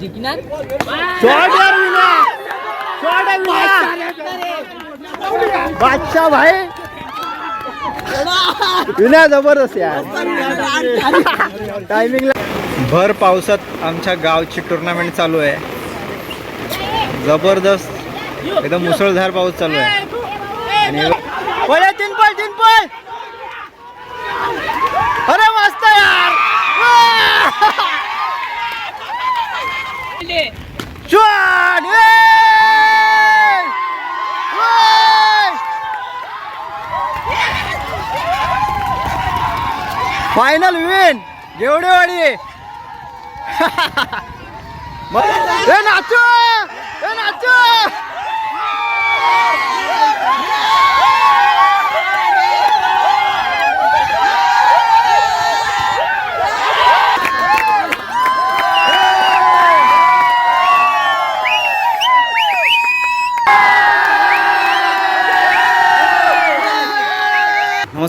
जिंकणार. विना. विना. बादशाह भाई. विना जबरदस्त यार. टायमिंगला भर पावसात आमच्या गावची टुर्नामेंट चालू आहे. जबरदस्त. एकदम मुसळधार पाऊस चालू आहे. आणि तीन पळ तीन पळ अरे मस्त यार. शॉट फायनल विन जेवढे वाडी नाचू! नाचू!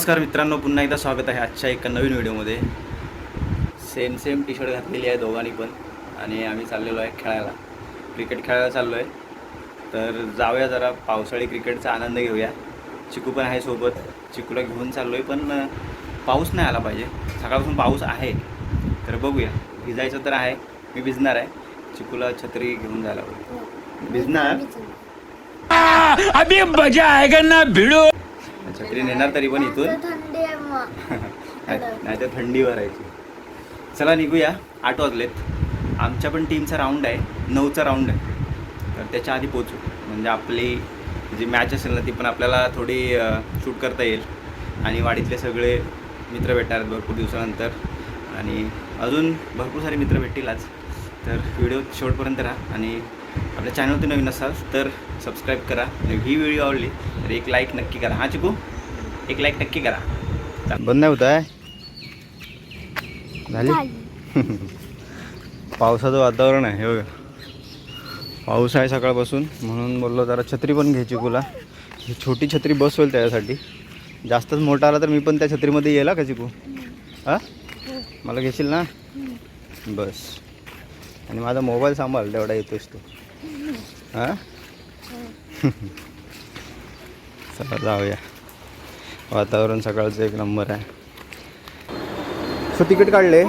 नमस्कार मित्रांनो पुन्हा एकदा स्वागत आहे आजच्या एका नवीन व्हिडिओमध्ये. सेम सेम टी शर्ट घातलेली आहे दोघांनी पण आणि आम्ही चाललेलो आहे खेळायला. क्रिकेट खेळायला चाललो आहे तर जाऊया जरा पावसाळी क्रिकेटचा आनंद घेऊया. चिकू पण आहे सोबत. चिकूला घेऊन चाललो आहे पण पाऊस नाही आला पाहिजे. सकाळपासून पाऊस आहे. तर बघूया. भिजायचं तर आहे. मी भिजणार आहे. चिकूला छत्री घेऊन जायला पाहिजे भिजणार? अभी मजा आहे ना भिड़ो. छत्री नेणार तरी पण इथून. नाही तर थंडी भरायची. चला निघूया. आठ वाजलेत. आमच्या पण टीमचा राऊंड आहे. नऊचा राऊंड आहे. तर त्याच्या आधी पोचू म्हणजे आपली जी मॅच असेल ना ती पण आपल्याला थोडी शूट करता येईल. आणि वाडीतले सगळे मित्र भेटणार आहेत भरपूर दिवसानंतर. आणि अजून भरपूर सारे मित्र भेटतील आज. तर व्हिडिओ शेवटपर्यंत राहा. आणि आपल्या चॅनलवरती नवीन असाल तर सबस्क्राईब करा. ही व्हिडिओ आवडली तर एक लाईक नक्की करा. हां चिकू? एक लाईक नक्की करा. बंद नाही होत आहे? झाली? पावसाचं वातावरण आहे हे बघा. पाऊस आहे सकाळपासून म्हणून बोललो जरा छत्री पण घ्यायची तुला ही छोटी छत्री बस होईल त्याच्यासाठी जास्तच मोठा आला तर मी पण त्या छत्रीमध्ये येईल हा का चिकू हां? मला घेशील ना? बस. आणि माझा मोबाईल सांभाळ तेवढा येतोस तू. हां? चला जाऊया. वातावरण सकाळचं एक नंबर आहे. सो तिकीट काढले?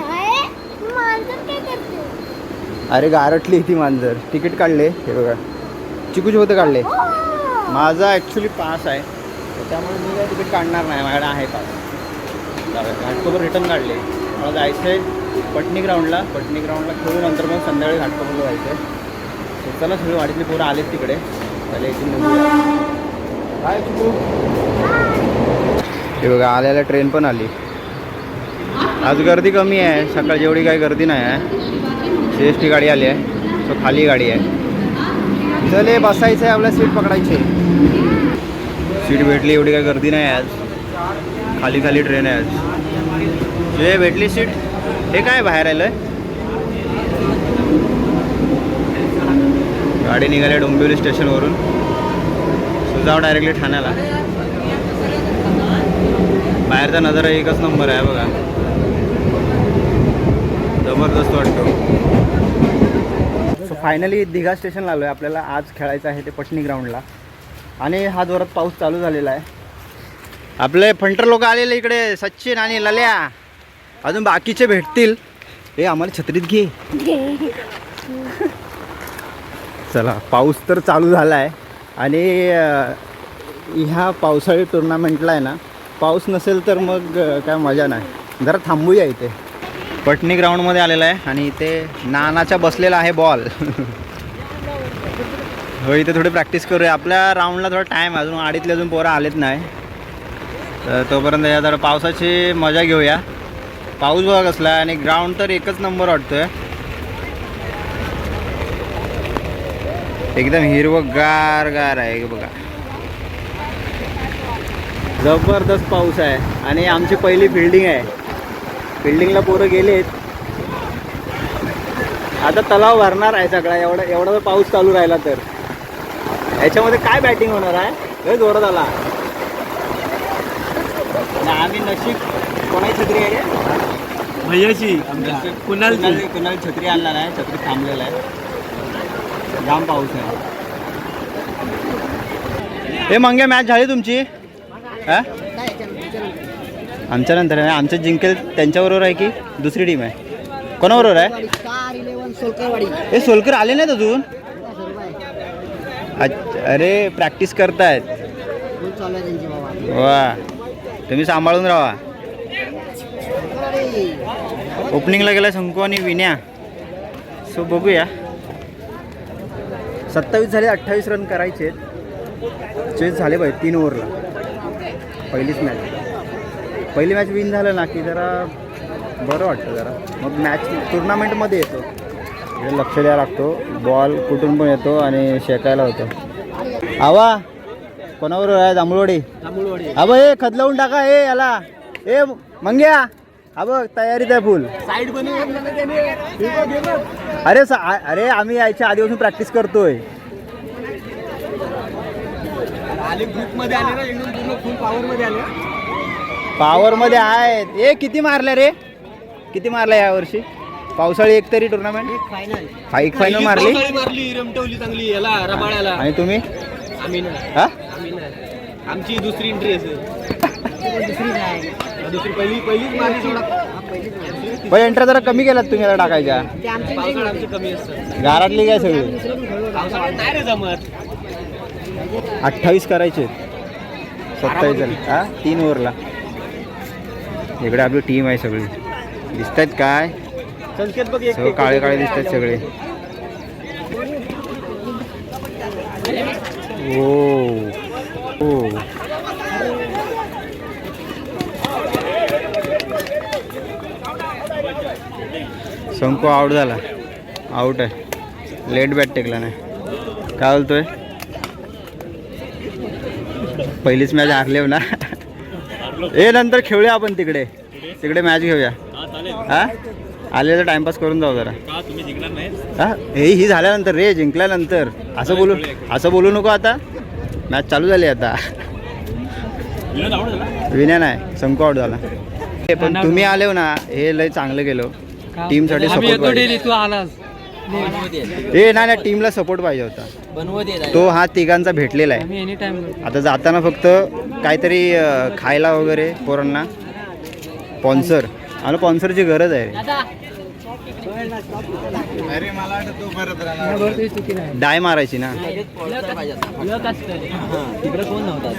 अरे गारटली ती मांजर. तिकीट काढले हे बघा. चिकूचे होते काढले. माझा ॲक्च्युली पास आहे. तर त्यामुळे मी काय तिकीट काढणार नाही. माझ्याकडे आहे पास घाटकोपर रिटर्न काढले. मला जायचं आहे पटणी ग्राउंडला पटणी ग्राउंडला खेळून नंतर मग संध्याकाळी घाटकोपरला जायचं आहे चला सगळी वाडीतली पोरं आलेत तिकडे. त्याला इथून काय चिकू. हे बघा आल्याला ट्रेन पण आली. आज गर्दी कमी आहे. सकाळची एवढी काही गर्दी नाही आहे. सी एस टी गाडी आली आहे. सो खाली गाडी आहे. चले बसायचं आहे आपल्या सीट पकडायची सीट भेटली एवढी काही गर्दी नाही आज. खाली खाली ट्रेन आहे आज. जे भेटली सीट हे काय बाहेर आलं आहे गाडी निघाली डोंबिवली स्टेशनवरून सुजाव डायरेक्टली ठाण्याला. बाहेरचा नजारा एकच नंबर आहे बघा. जबरदस्त वाटतो. सो फायनली दिघा स्टेशनला आलो आहे आपल्याला आज खेळायचं आहे ते पटणी ग्राउंडला आणि हा जोरात पाऊस चालू झालेला आहे. आपले फंटर लोक आलेले इकडे सचिन आणि लल्या. अजून बाकीचे भेटतील. हे आम्हाला छत्रीत घे. चला पाऊस तर चालू झाला आहे आणि ह्या पावसाळी टुर्नामेंटला आहे ना पाऊस नसेल तर मग काय मजा नाही. जरा थांबूया इथे. पटणी ग्राउंडमध्ये आलेला आहे आणि इथे नानाचा बसलेला आहे बॉल हो इथे थोडी प्रॅक्टिस करूया. आपल्या राऊंडला थोडा टाईम अजून आडीतले अजून पोरं आलेत नाही. तर तोपर्यंत या जरा पावसाची मजा घेऊया. पाऊस बघा कसला आहे आणि ग्राउंड तर एकच नंबर वाटतोय. एकदम हिरवं गार गार आहे बघा. जबरदस्त पाऊस आहे आणि आमची पहिली फिल्डिंग आहे. फिल्डिंगला पोरं गेलेत. आता तलाव भरणार आहे सगळा. एवढा एवढा जर पाऊस चालू राहिला तर. याच्यामध्ये काय बॅटिंग होणार आहे? लय जोरात आला. आम्ही नशीब कोणाची छत्री आहे रे? भैयाची कुणालची? कुणाल छत्री आणला आहे. छत्री थांबलेला आहे. जाम पाऊस आहे. हे मंगे मॅच झाली तुमची? हा? आमच्या नंतर आहे. आमचं जिंकेल त्यांच्याबरोबर आहे की दुसरी टीम आहे? कोणाबरोबर आहे? स्टार हे सोलकर आले नाहीत अजून? अरे प्रॅक्टिस करतायत. वा. तुम्ही सांभाळून राहा. ओपनिंगला गेला शंकू आणि विन्या. सो बघूया. सत्तावीस झाले अठ्ठावीस रन करायचे चेस झाले पाहिजे तीन ओव्हरला पहिलीच मॅच पहिली मॅच विन झालं ना की जरा बरं वाटतं जरा. मग मॅच टुर्नामेंटमध्ये येतो. इकडे लक्ष द्यावं लागतो. बॉल कुठून पण येतो आणि शेकायला होतो. आवा कोणाबरोबर आहे जांभूळवाडी? अबं हे खदलावून टाका हे याला. ए मंग्या. हा बघ तयारीत आहे फुल. साईड अरे अरे आम्ही यायच्या आधीपासून प्रॅक्टिस करतोय. आले ग्रुपमध्ये आले ना एकदम पूर्ण फुल पॉवर मध्ये आले. पॉवर मध्ये आहेत. ए किती मारल्या रे? किती मारल्या या वर्षी? पावसाळी एक तरी टुर्नामेंट फायनल हा एक फायनल मारली? पावसाळी मारली रमटवली चांगली याला रबाळ्याला. आणि तुम्ही? आम्ही नाही. हा? आम्ही नाही. आमची दुसरी एंट्री असेल. दुसरी पहिली पहिलीच मारली सोडा. हा. पण एंट्रा जरा कमी केलात तुम्ही याला टाकायच्या. ते आमची कमी असतात. गारातली काय सगळी? पावसाळ्यात नाही रे जमत. अठ्ठावीस करायचे सत्तावीस झाले. हा तीन ओव्हरला. इकडे आपली टीम आहे सगळी. दिसत आहेत काय सगळं काळे काळे दिसत आहेत सगळे. ओ ओ. शंकू आउट झाला. आउट आहे. लेट बॅट टेकला नाही. काय बोलतोय? पहिलीच मॅच हारली हो ना. ए नंतर खेळूया आपण तिकडे. तिकडे मॅच घेऊया. हा आलेला टाइमपास करून जाऊ जरा. हा? हे ही झाल्यानंतर रे जिंकल्यानंतर. असं बोलू असं बोलू नको आता. मॅच चालू झाली आता. विनय नाही संकू आउट झाला. हे पण तुम्ही आले हो ना हे लय चांगलं गेलो टीमसाठी सपोर्ट हे नाही नाही टीमला सपोर्ट पाहिजे होता. तो हा तिघांचा भेटलेला आहे. एनी टाइम आता जाताना फक्त काहीतरी खायला वगैरे पोरांना स्पॉन्सर आम्हाला स्पॉन्सरची गरज आहे. डाय मारायची ना. तिकडे कोण नव्हता?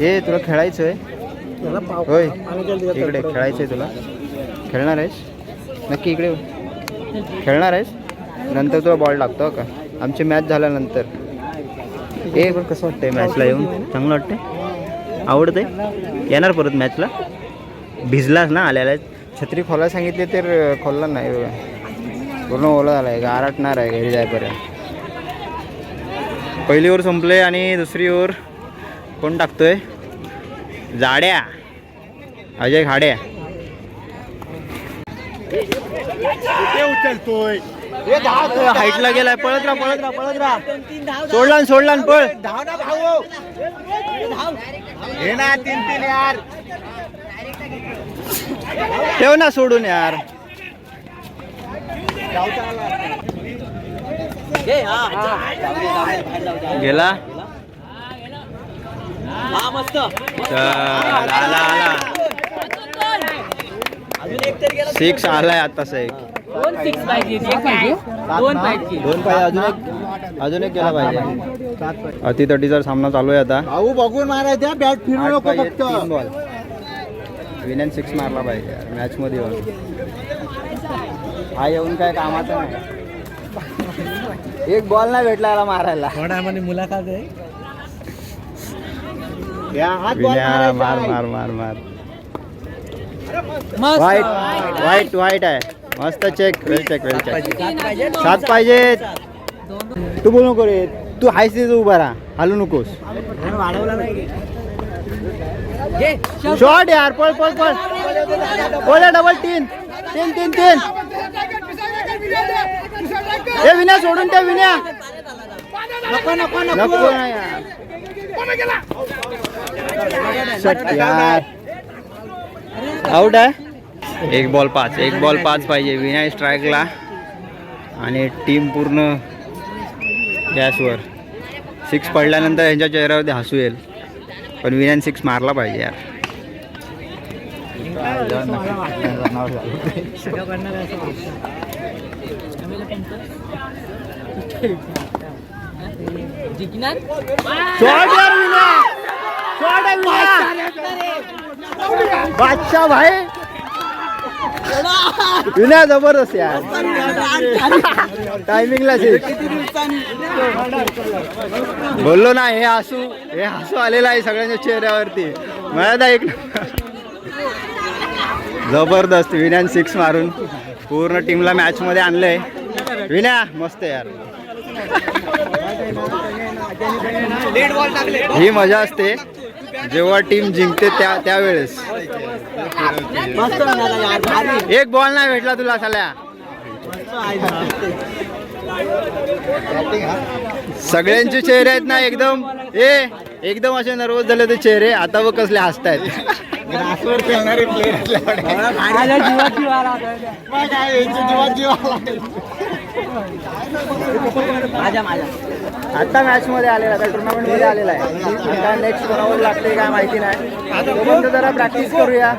हे तुला खेळायचं आहे होय. इकडे खेळायचं आहे तुला. खेळणार आहेस? नक्की इकडे. खेळणार आहेस? नंतर तुला बॉल लागतो हो का? आमची मॅच झाल्यानंतर. ए पण कसं वाटतंय मॅचला येऊन? चांगलं वाटतंय? आवडते येणार परत मॅचला भिजलास ना आल्याला? छत्री खोला सांगितले तर खोलला नाही. बघा. पूर्ण ओला झाला आहे गारटणार आहे घरी जायपर्यंत. पहिली ओर संपले आणि दुसरी ओर कोण टाकतोय? जाड्या. अजय खाड्या. हाईटला गेलाय. पळत राहा पळत राहा पळत राहा. सोडला न सोडला न पळ ठेव ना सोडून यार. गेला. हा मस्त. चल, आला आला अजून एक तरी गेला सिक्स आलाय आता एक. दोन सिक्स पाहिजे. दोन पाहिजे. दोन पाहिजे. अजून एक अजून एक केला पाहिजे. अतितटीचा सामना चालू आहे आता. भाऊ बघून मारायचा बॅट फिरू आठ नको फक्त. बॉल विनॅन सिक्स मारला पाहिजे. मॅच मध्ये येऊन. हा येऊन काय कामाचा नाही. एक बॉल नाही भेटला याला मारायला. मुलाखत आहे. मार. मार मार मार. वाईट वाईट वाईट आहे. मस्त check well check well check सात पाहिजेत. तू बोलू नको रे. तू हायस तिथं उभा राहा. हलू नकोस. शॉट यार. पळ पळ पळ. बोला डबल तीन. तीन तीन तीन. हे विनया सोडून त्या विनया. नको नको नको. यार. आउट आहे एक बॉल पाच. एक बॉल पाच पाहिजे. विनय स्ट्राईकला आणि टीम पूर्ण गॅसवर सिक्स पडल्यानंतर यांच्या चेहऱ्यावरती हसू येईल. पण विनयन सिक्स मारला पाहिजे यार. जिंकणार? बादशाह भाई। विना जबरदस्त यार। टायमिंगला बोललो ना हे हसू हे हसू आलेलं आहे सगळ्यांच्या चेहऱ्यावरती. मला तर एक जबरदस्त विनयान सिक्स मारून. पूर्ण टीमला मॅच मध्ये आणलंय. विना मस्त यार. ही मजा असते. जेव्हा टीम जिंकते त्या त्यावेळेस. एक बॉल नाही भेटला तुला साल्या. सगळ्यांचे चेहरे आहेत ना एकदम. ए एकदम असे नर्वस झाले ते चेहरे. आता व कसले हसतायत. ग्रासवर खेळणारे प्लेअर आता मॅच मध्ये आलेला आहे. टुर्नामेंटमध्ये आलेला आहे. आता नेक्स्ट कोणावर लागते काय माहिती नाही. जरा प्रॅक्टिस करूया.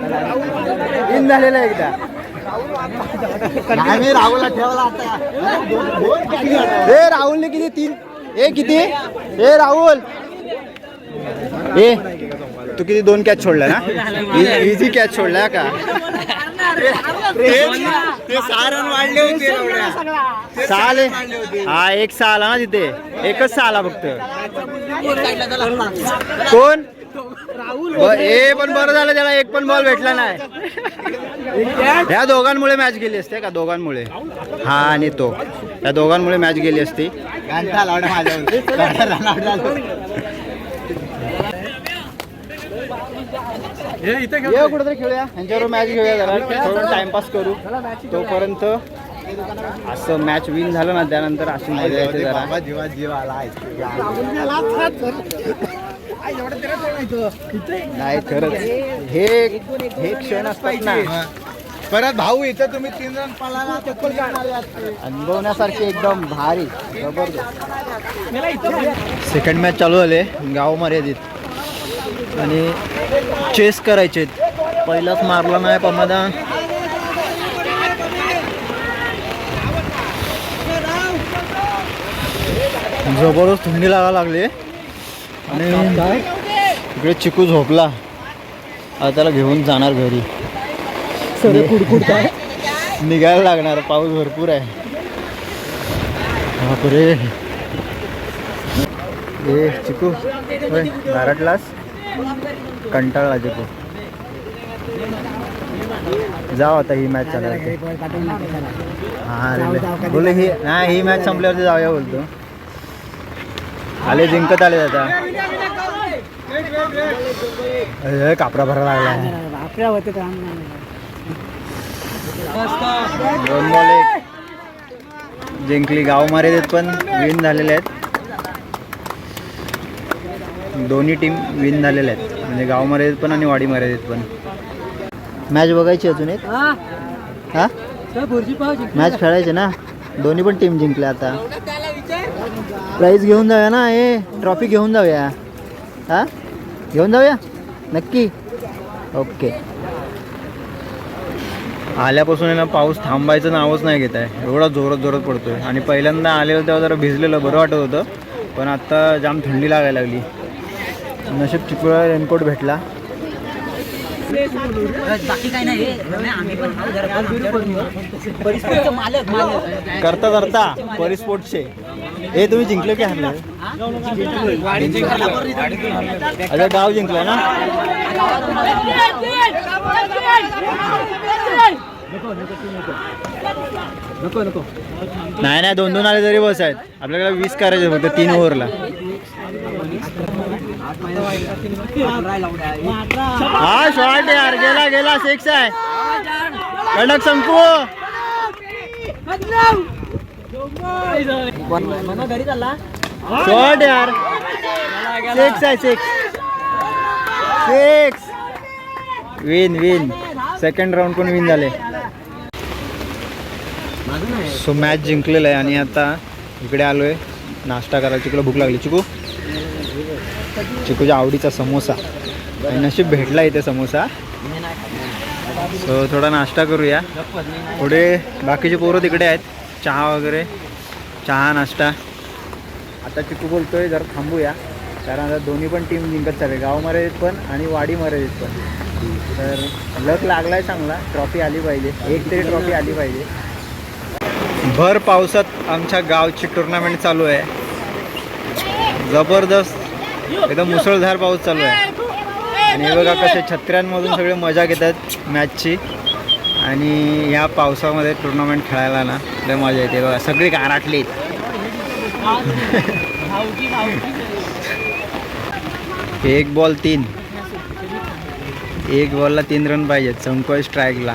इन झालेला आहे एकदा. आम्ही राहुलला ठेवला आता किती राहुलने किती? तीन. ए किती? ए राहुल. ए. तू किती दोन कॅच सोडला ना? इझी कॅच सोडला का? ते सारण वाढले होते एवढ्या. हा एक सहा आला ना तिथे. एकच सहा आला फक्त. कोण? ब- ए पण बरं झालं त्याला एक पण बॉल भेटला नाही. या दोघांमुळे मॅच गेली असते का? दोघांमुळे. हा आणि तो. या दोघांमुळे मॅच गेली असती. ये कुठेतरी खेळूया. यांच्यावर मॅच घेऊया जरा. थोडं टाइमपास करू. तोपर्यंत असं मॅच विन झालं ना त्यानंतर अशी मजा येते जरा. नाही खरंच. हे हे क्षण असतात ना. परत भाऊ इथं तुम्ही तीन रन पळाला. अनुभवण्यासारखी एकदम भारी जबरदस्त. सेकंड मॅच चालू झाले गाव मर्यादित. आणि चेस करायचे. पहिलाच मारला नाही पमादा. जबरदस्त थंडी लागा लागली. आणि इकडे चिकू झोपला. आता त्याला घेऊन जाणार घरी. निघायला लागणार पाऊस भरपूर आहे. बापरे. ए चिकू होय बाराटलास कंटाळला चिकू. जाऊ आता ही मॅच चालू हा रे. बोले ही नाही ही मॅच संपल्यावरती जाऊया बोलतो. आले जिंकत आले आता. कापरा भरा लागला. दोन बॉल एक. जिंकली. गाव मर्यादित पण विन झालेले आहेत. दोन्ही टीम विन झालेल्या आहेत. म्हणजे गाव मर्यादित पण आणि वाडी मर्यादित पण. मॅच बघायची अजून एक? हा. मॅच खेळायचे ना? दोन्ही पण टीम जिंकल्या आता. प्राईज घेऊन जाऊया ना ए ट्रॉफी घेऊन जाऊया. हा? घेऊन जाऊया? नक्की? ओके आल्यापासून आहे ना पाऊस थांबायचं नावच नाही घेत आहे एवढा जोरात जोरात पडतोय. आणि पहिल्यांदा आलेलं तेव्हा जरा भिजलेलं बरं वाटत होतं. पण आता जाम थंडी लागायला लागली. नशीब चिपळा रेनकोट भेटला. बाकी काय नाही आम्ही पण परिस्थितीचं मालक मालक. करता करता. परिस्पोर्टचे हे तुम्ही जिंकले की हरले? अच्छा गाव जिंकलं ना? नाही नाही दोन दोन आले तरी बस आहेत. आपल्याकडे वीस करायचे फक्त तीन ओव्हरला. हा शॉर्ट यार गेला गेला सिक्स आहे. कडक संपू. घरी चालला शॉर्ट यार. सिक्स आहे six six win win second round पण विन झाले? सो मॅच जिंकलेलं आहे आणि आता इकडे आलो आहे नाश्ता करायला चिकूला भूक लागली. चिकू? चिकूच्या आवडीचा समोसा. नशीब भेटला इथे समोसा. सो थोडा नाश्ता करूया. पुढे बाकीचे पोरं तिकडे आहेत. चहा वगैरे चहा नाश्ता. आता चिकू बोलतोय जरा थांबूया. कारण आता दोन्ही पण टीम जिंकत चालले. गाव मर्यादित पण आणि वाडी मर्यादित पण. तर लक लागलाय चांगला. ट्रॉफी आली पाहिजे. एक तरी ट्रॉफी आली पाहिजे. भर पावसात आमच्या गावची टुर्नामेंट चालू आहे. जबरदस्त. एकदम मुसळधार पाऊस चालू आहे. आणि हे बघा कसे छत्र्यांमधून सगळे मजा घेतात मॅचची आणि या पावसामध्ये टुर्नामेंट खेळायला ना लय मजा येते बघा. सगळी गाराटली. एक बॉल तीन. एक बॉलला तीन रन पाहिजेत. चंको स्ट्राईकला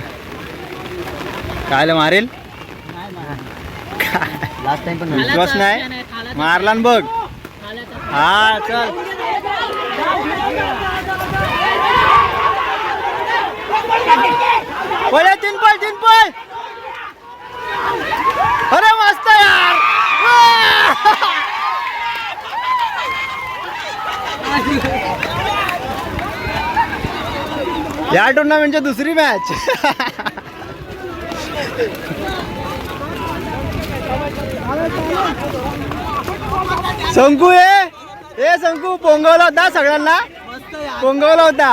कायला मारेल? लास्ट टाइम पण विश्वास नाही? मारला न बघ. हा चल. बोले तीन पॉल तीन पॉल अरे मस्त यार. या टुर्नामेंटची दुसरी मॅच शंकू ये ए शंकू पोंगवला होता सगळ्यांना? पोंगवला होता.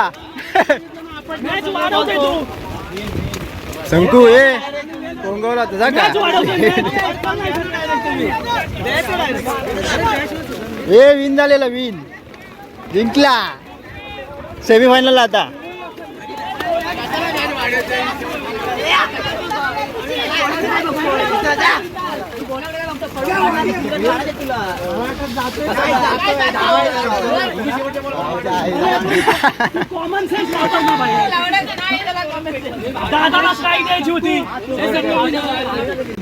शंकू ये पोंगवला तुझा का? ए विन झालेला विन. जिंकला. सेमीफायनल आता. दादाला काय द्यायची होती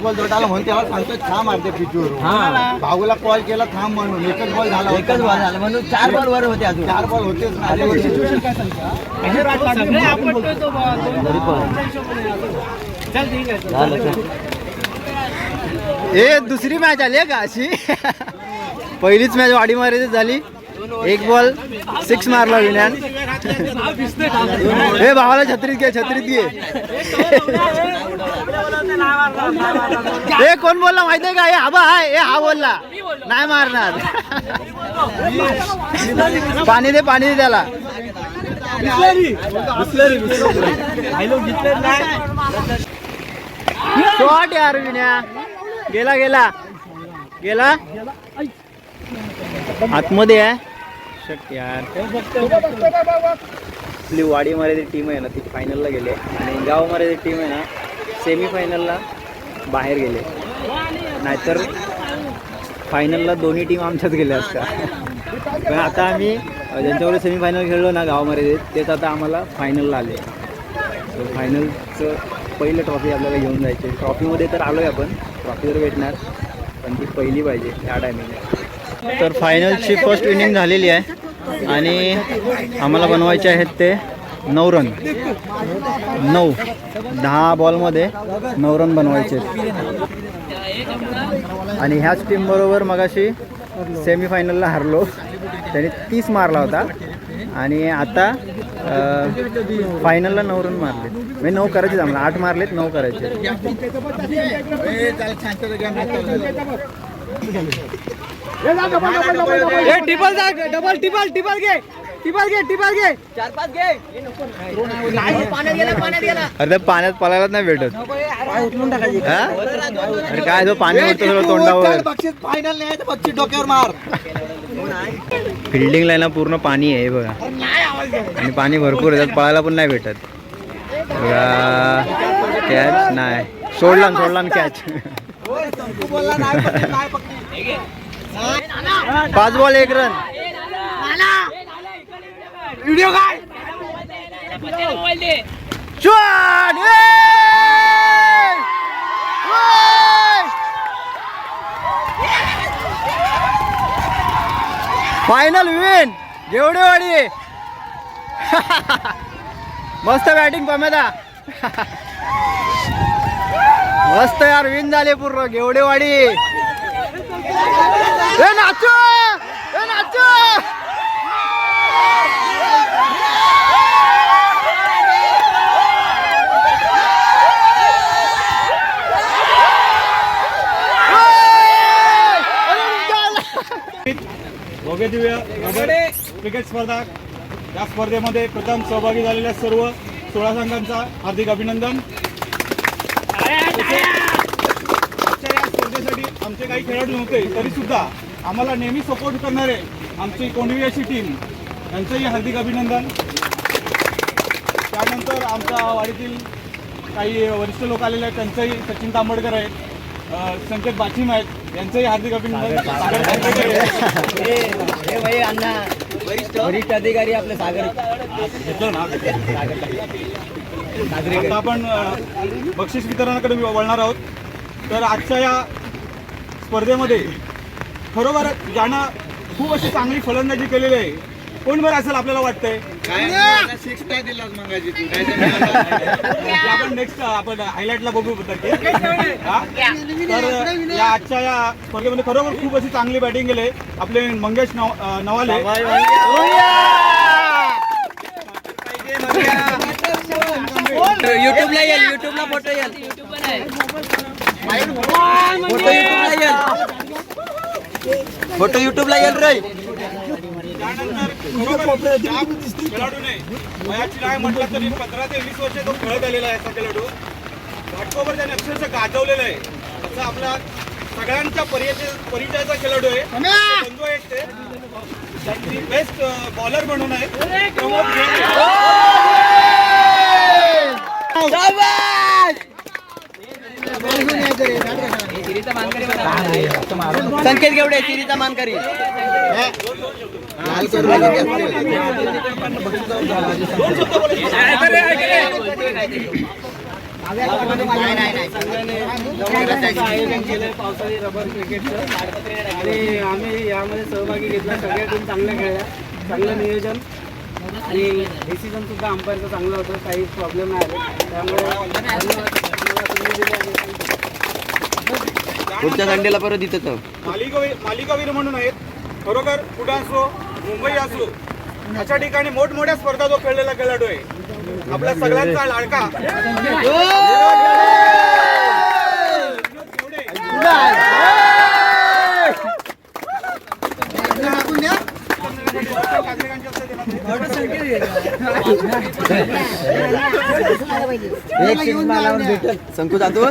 बॉल जोडाला म्हणून त्याला सांगतो थांब मारते पिचूवर भाऊला कॉल केला थांब म्हणून एकच बॉल झाला एकच बॉल झाला म्हणून चार बॉल वर होते अजून. चार बॉल होतेच ना. सिच्युएशन काय सांगता सगळे आपटतोय तो बॉल. तरी पण. चल ठीक आहे. ए दुसरी मॅच आली आहे का अशी? पहिलीच मॅच वाडी मारायची झाली. एक बॉल सिक्स मारला विण्यान हे भावाला छत्रीत घे छत्रीत घे. ए कोण बोलला माहितीये का? हे हा हाय. ए हा बोलला. नाही मारणार. पाणी दे पाणी दे त्याला. शॉट यार विण्या गेला गेला. गेला? आतमध्ये आहे. शक्य यार. आपली वाडी मर्यादित टीम आहे ना ती फायनलला गेले. आणि गाव मर्यादित टीम आहे ना सेमी फायनलला बाहेर गेले. नाहीतर फायनलला दोन्ही टीम आमच्याच गेल्या असत्या पण आता आम्ही ज्यांच्याकडे ज्यांच्यावर सेमीफायनल खेळलो ना गाव मर्यादित तेच आता आम्हाला फायनलला आले. फायनलचं पहिलं ट्रॉफी आपल्याला घेऊन जायची. ट्रॉफीमध्ये तर आलो आहे आपण. ट्रॉफी तर भेटणार. पण ती पहिली पाहिजे त्या टायमिंगला तर फायनलची फर्स्ट इनिंग झालेली आहे. आणि आम्हाला बनवायचे आहेत ते नऊ रन नऊ. दहा बॉलमध्ये नऊ रन बनवायचे आणि ह्याच टीमबरोबर मगाशी सेमीफायनलला हरलो. त्याने तीस मारला होता. आणि आता फायनलला नऊ रन मारले. म्हणजे नऊ करायचे आम्हाला आठ मारलेत नऊ करायचे. टिपल डबल टिपल टिपल घे टिपल घे. टिपल घे चार पाच घे. अरे त्या पाण्यात पळायलाच नाही भेटत? अरे काय तो पाणी सगळं तोंडावर. फायनल नाही बक्षीस डोक्यावर मार. फिल्डिंगला ना पूर्ण पाणी आहे बघा. आणि पाणी भरपूर त्यात पळायला पण नाही भेटत. कॅच नाही. सोडला ना, कॅच पाच बॉल एक रन व्हिडिओ काय फायनल विन जेवढे वाडी मस्त बॅटिंग पमेदा. मस्त यार विन झाले पूर्ण गेवडेवाडी ए नाचू! ए नाचू! दिव्य क्रिकेट स्पर्धा. या स्पर्धेमध्ये प्रथम सहभागी झालेल्या सर्व सोळा संघांचा हार्दिक अभिनंदन. या स्पर्धेसाठी आमचे काही खेळाडू नव्हते तरी सुद्धा आम्हाला नेहमी सपोर्ट करणारे आमची कोंडवी अशी टीम यांचंही हार्दिक अभिनंदन. त्यानंतर आमच्या वाडीतील काही वरिष्ठ लोक आलेले आहेत त्यांचंही सचिन तांबडकर आहेत संकेत बाचीम आहेत यांचंही हार्दिक अभिनंदन. आहेत. वरिष्ठ अधिकारी आपले सागर. आपण बक्षीस वितरणाकडे वळणार आहोत. तर आजच्या या स्पर्धेमध्ये खरोखर ज्यानं खूप अशी चांगली फलंदाजी केलेली आहे कोण बरं असेल आपल्याला वाटतंय? आपण नेक्स्ट आपण हायलाइटला बघू. हा? तर या आजच्या या स्पर्धेमध्ये खरोखर खूप अशी चांगली बॅटिंग केली आपले मंगेश नवाले युट्यूबला येईल युट्यूबला फोटो येईल. फोटो युट्यूबला येईल. फोटो युट्यूबला येईल रे. त्यानंतर ज्या खेळाडूने वयाची नाही म्हटलं तरी पंधरा ते वीस वर्ष तो खेळत आलेला आहे असा खेळाडू घाटकोपर त्याने अक्षरशः गाजवलेलं आहे. असं आपला सगळ्यांच्या परिचय परिचयाचा खेळाडू आहे. बंधू आहेत ते. त्यांची बेस्ट बॉलर म्हणून आहे. प्रमोद संकेत घेवडे तिरीचा मानकरी. आयोजन केलंय पावसाळी रबर क्रिकेटचं आणि आम्ही यामध्ये सहभागी घेतला सगळ्या टीम चांगल्या खेळल्या चांगलं नियोजन आणि डिसिजन सुद्धा अंपायरचं चांगलं होतं काही प्रॉब्लेम नाही आले त्यामुळे पुढच्या संडेला परत इथं मालिकावीर मालिकावीर म्हणून आहेत. खरोखर कुठं असो मुंबई असो. अशा ठिकाणी मोठमोठ्या स्पर्धा जो खेळलेला खेळाडू आहे. आपल्या सगळ्यांचा लाडका. संकू जातो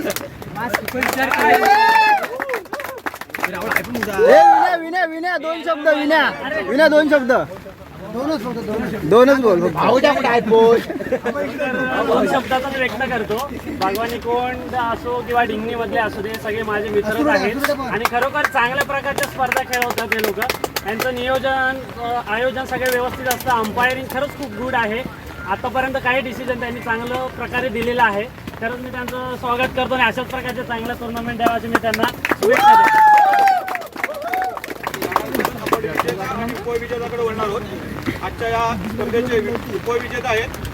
विनय विनय दोन शब्द विनय. विनय दोन शब्द. दोनच बोल काय बोल. दोन शब्दातच व्यक्त करतो. बागवानी कोंड असो किंवा डिंगणी मधले असू दे सगळे माझे मित्रच आहेत. आणि खरोखर चांगल्या प्रकारच्या स्पर्धा खेळवतात ते लोक. त्यांचं नियोजन आयोजन सगळे व्यवस्थित असतं. अंपायरिंग खरंच खूप गुड आहे. आतापर्यंत काही डिसिजन त्यांनी चांगलं प्रकारे दिलेलं आहे. खरंच मी त्यांचं स्वागत करतो आणि अशाच प्रकारचे चांगल्या टुर्नामेंट द्यावाचे मी त्यांना शुभेच्छा देतो आपण उपविजेत्याकडे वळणार आहोत. आजच्या या स्पर्धेचे उपविजेता आहेत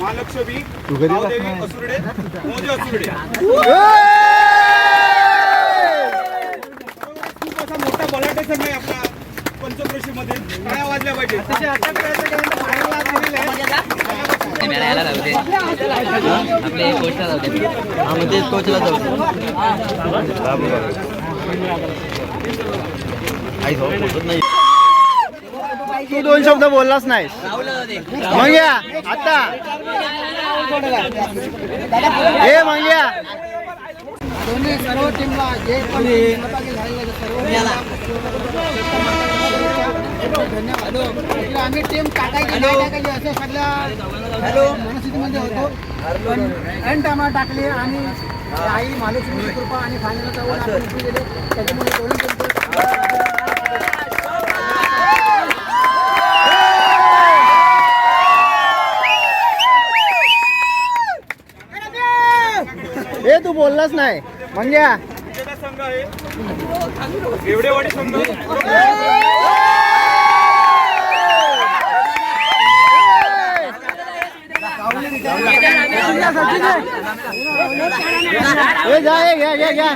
महालक्ष्मी भावदेवी असुर्डे मोजे असुर्डे. खूप असा मोठा बलाढ्य संघ आहे आपला पंचक्रोशी मध्ये काय वाजल्या पाहिजे. तेच कोचला जाऊ तू दोन शब्द बोललाच नाही मंग्या आता हे मंग्या. दोन्ही सर्व टीमला जे पण धन्यवाद. आम्ही टीम टाकायची नाही टाकायची असं सगळ्या मनस्थितीमध्ये होतो. पण टाकले आणि आई महालक्ष्मीची कृपा आणि फायनल त्याच्यामुळे दोन्ही टीमचं हे तू बोललाच नाही. मंग्या. विजेता संघ. घ्या घ्या घ्या.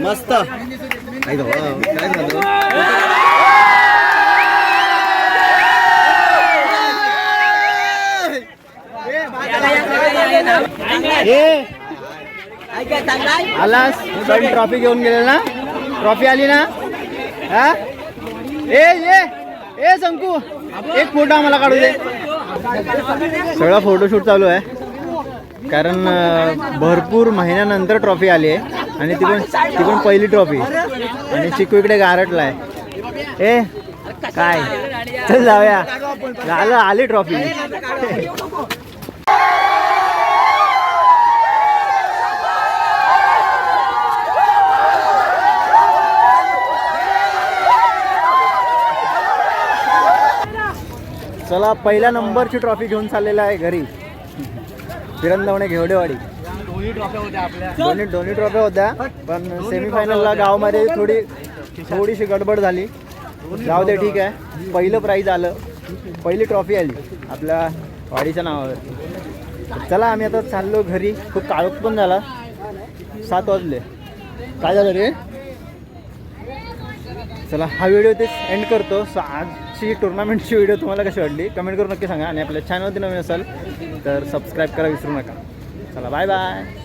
मस्त. ए आलास पण ट्रॉफी घेऊन गेले ना? ट्रॉफी आली ना? हा? ए ये ए शंकू एक फोटो आम्हाला काढू दे. सगळा फोटोशूट चालू आहे. कारण भरपूर महिन्यानंतर ट्रॉफी आली आहे आणि ती पण ती पण पहिली ट्रॉफी आणि चिकू इकडे गारटला आहे ए काय? चल जाऊया. झालं आली ट्रॉफी चला पहिल्या नंबरची ट्रॉफी घेऊन चाललेला आहे घरी. फिरंदवणे घेवडेवाडी. दोन्ही दोन्ही ट्रॉफ्या होत्या पण सेमीफायनलला गावामध्ये थोडी थोडीशी गडबड झाली. जाऊ दे ठीक आहे. पहिलं प्राईज आलं. पहिली ट्रॉफी आली. आपल्या वाडीच्या नावावर. चला आम्ही आता चाललो घरी. खूप काळोख पण झाला. सात वाजले. काय झालं रे? चला हा व्हिडिओ तेच एंड करतो. सो आजची टुर्नामेंटची व्हिडिओ तुम्हाला कशी वाटली? कमेंट करून नक्की सांगा आणि आपल्या चॅनलवरती नवीन असाल तर सबस्क्राईब करा विसरू नका. चला बाय बाय